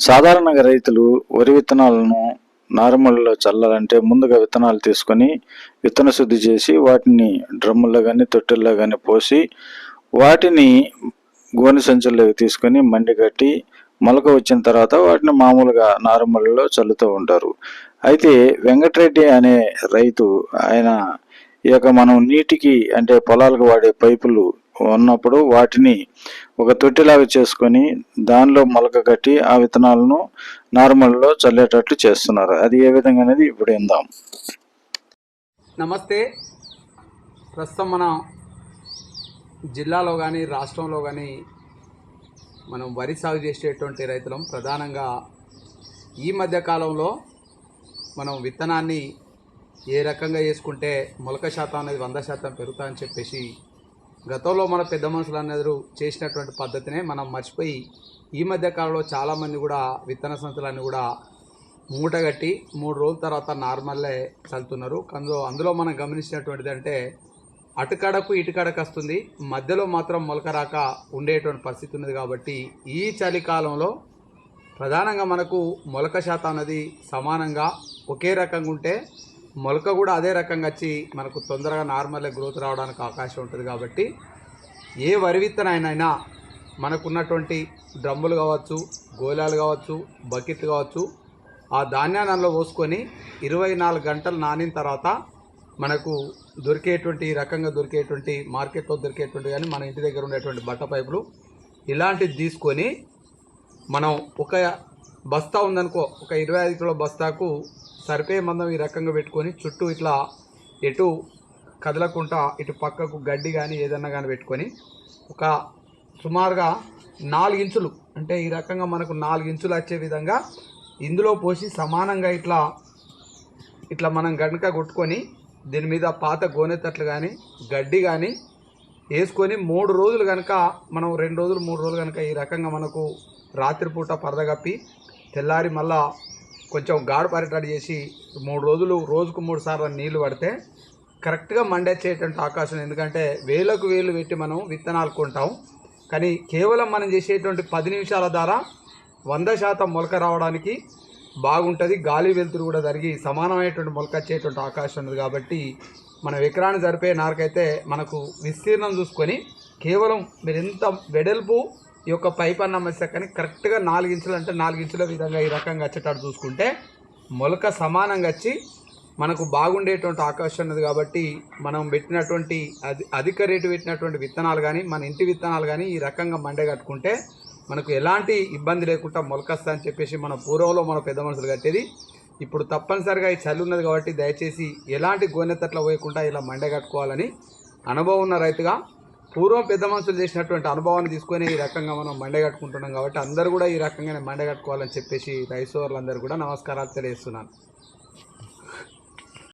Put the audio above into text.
సాధారణంగా రైతులు వరి విత్తనాలను నార్మల్లో చల్లాలంటే ముందుగా విత్తనాలు తీసుకొని విత్తన శుద్ధి చేసి వాటిని డ్రమ్ముల్లో కానీ తొట్టెల్లో కానీ పోసి వాటిని గోనె సంచుల్లోకి తీసుకొని మండి కట్టి మొలక వచ్చిన తర్వాత వాటిని మామూలుగా నార్మల్లో చల్లుతూ ఉంటారు. అయితే వెంకటరెడ్డి అనే రైతు ఆయన ఈ యొక్క మనం నీటికి అంటే పొలాలకు వాడే పైపులు ఉన్నప్పుడు వాటిని ఒక తొట్టిలాగా చేసుకొని దానిలో మొలక కట్టి ఆ విత్తనాలను నార్మల్లో చల్లేటట్లు చేస్తున్నారు. అది ఏ విధంగా అనేది ఇప్పుడు ఇందాం నమస్తే. ప్రస్తుతం మన జిల్లాలో కానీ రాష్ట్రంలో కానీ మనం వరి సాగు చేసేటువంటి రైతులం ప్రధానంగా ఈ మధ్య కాలంలో మనం విత్తనాన్ని ఏ రకంగా వేసుకుంటే మొలక శాతం అనేది వంద శాతం పెరుగుతుందని చెప్పేసి గతంలో మన పెద్ద మనుషులు అందరూ చేసినటువంటి పద్ధతినే మనం మర్చిపోయి ఈ మధ్య కాలంలో చాలామంది కూడా విత్తన సంస్థలన్నీ కూడా మూట కట్టి మూడు రోజుల తర్వాత నార్మల్లే చల్లుతున్నారు. అందులో అందులో మనం గమనించినటువంటిది అంటే అటుకడకు ఇటుకడకు వస్తుంది. మధ్యలో మాత్రం మొలక రాక ఉండేటువంటి పరిస్థితి ఉన్నది కాబట్టి ఈ చలికాలంలో ప్రధానంగా మనకు మొలక శాతం అనేది సమానంగా ఒకే రకంగా ఉంటే మొలక కూడా అదే రకంగా వచ్చి మనకు తొందరగా నార్మల్గా గ్రోత్ రావడానికి అవకాశం ఉంటుంది కాబట్టి ఏ వరి విత్తనైనా మనకున్నటువంటి డ్రమ్ములు కావచ్చు గోళాలు కావచ్చు బకెట్లు కావచ్చు ఆ ధాన్యాన్ని అందులో పోసుకొని ఇరవై నాలుగు గంటలు నానిన తర్వాత మనకు దొరికేటువంటి రకంగా దొరికేటువంటి మార్కెట్లో దొరికేటువంటి కానీ మన ఇంటి దగ్గర ఉండేటువంటి బట్ట పైపులు ఇలాంటివి తీసుకొని మనం ఒక బస్తా ఉందనుకో ఒక ఇరవై ఐదు కిలో బస్తాకు సరిపోయే మందం ఈ రకంగా పెట్టుకొని చుట్టూ ఇట్లా ఎటు కదలకుండా ఇటు పక్కకు గడ్డి కానీ ఏదన్నా కానీ పెట్టుకొని ఒక సుమారుగా నాలుగు ఇంచులు అంటే ఈ రకంగా మనకు నాలుగు ఇంచులు వచ్చే విధంగా ఇందులో పోసి సమానంగా ఇట్లా ఇట్లా మనం గనుక కొట్టుకొని దీని మీద పాత గోనెత్తట్లు కానీ గడ్డి కానీ వేసుకొని మూడు రోజులు కనుక మనం రెండు రోజులు మూడు రోజులు కనుక ఈ రకంగా మనకు రాత్రిపూట పరద కప్పి తెల్లారి మళ్ళా కొంచెం గాడు పరిటాడు చేసి మూడు రోజులు రోజుకు మూడు సార్లు నీళ్ళు పడితే కరెక్ట్గా మండేసేటువంటి అవకాశం ఎందుకంటే వేలకు వేలు పెట్టి మనం విత్తనాలు కొంటాం. కానీ కేవలం మనం చేసేటువంటి పది నిమిషాల ద్వారా వంద శాతం మొలక రావడానికి బాగుంటుంది. గాలి వెలుతురు కూడా జరిగి సమానమైనటువంటి మొలక వచ్చేటువంటి అవకాశం ఉంది కాబట్టి మనం ఎకరాన్ని జరిపే నారకైతే మనకు విస్తీర్ణం చూసుకొని కేవలం మీరు ఎంత వెడల్పు ఈ యొక్క పైప్ అన్న సమస్య కానీ కరెక్ట్గా నాలుగు ఇంచులు అంటే నాలుగు ఇంచుల విధంగా ఈ రకంగా వచ్చేటట్టు చూసుకుంటే మొలక సమానంగా వచ్చి మనకు బాగుండేటువంటి అవకాశం ఉన్నది కాబట్టి మనం పెట్టినటువంటి అది అధిక రేటు పెట్టినటువంటి విత్తనాలు కానీ మన ఇంటి విత్తనాలు కానీ ఈ రకంగా మండే కట్టుకుంటే మనకు ఎలాంటి ఇబ్బంది లేకుండా మొలకస్తా అని చెప్పేసి మన పూర్వంలో మన పెద్ద మనుషులు కట్టేది. ఇప్పుడు తప్పనిసరిగా ఈ చలి ఉన్నది కాబట్టి దయచేసి ఎలాంటి గోనెతట్ల పోయకుండా ఇలా మండే కట్టుకోవాలని అనుభవం ఉన్న రైతుగా పూర్వం పెద్ద మనుషులు చేసినటువంటి అనుభవాన్ని తీసుకొని ఈ రకంగా మనం మండ కట్టుకుంటున్నాం కాబట్టి అందరూ కూడా ఈ రకంగానే మండ కట్టుకోవాలని చెప్పేసి రైస్ కూడా నమస్కారాలు తెలియజేస్తున్నాను.